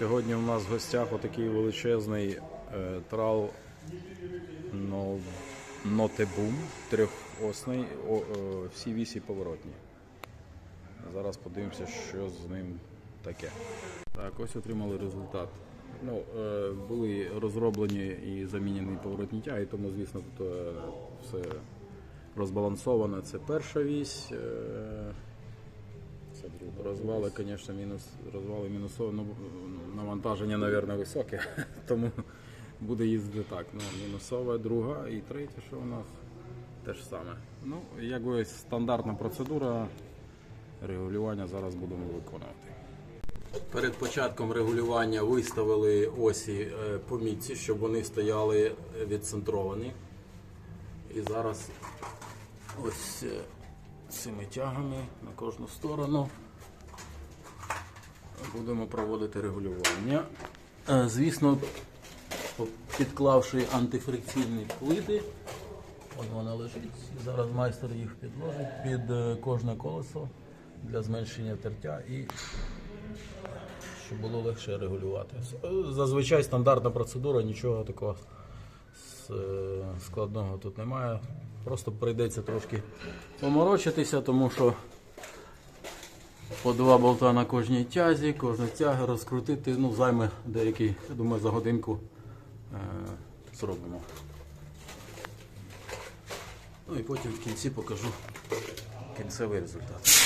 Сьогодні у нас в гостях отакий величезний е, трал нотебум трьохосний, е, всі вісі поворотні. Зараз подивимося, що з ним таке. Так, ось отримали результат. Ну, е, були розроблені і замінені поворотні тяги, тому, звісно, тут все розбалансовано. Це перша вісь. Е. Розвали, звісно, мінус, розвали мінусові, ну, навантаження, мабуть, високе, тому буде їздити так. Ну, мінусова, друга і третя, що у нас те ж саме. Ну, якби стандартна процедура регулювання зараз будемо виконувати. Перед початком регулювання виставили осі е, по мітці, щоб вони стояли відцентровані. І зараз ось е, цими тягами на кожну сторону будемо проводити регулювання. Е, Звісно, підклавши антифрикційні плити, от вона лежить. Зараз майстер їх підложить під е, кожне колесо для зменшення тертя і щоб було легше регулювати. Е, Зазвичай стандартна процедура, нічого такого складного тут немає. Просто прийдеться трошки поморочитися, тому що по два болта на кожній тязі, кожну тягу розкрутити, ну, займе деякий, я думаю, за годинку е, зробимо. Ну і потім в кінці покажу кінцевий результат.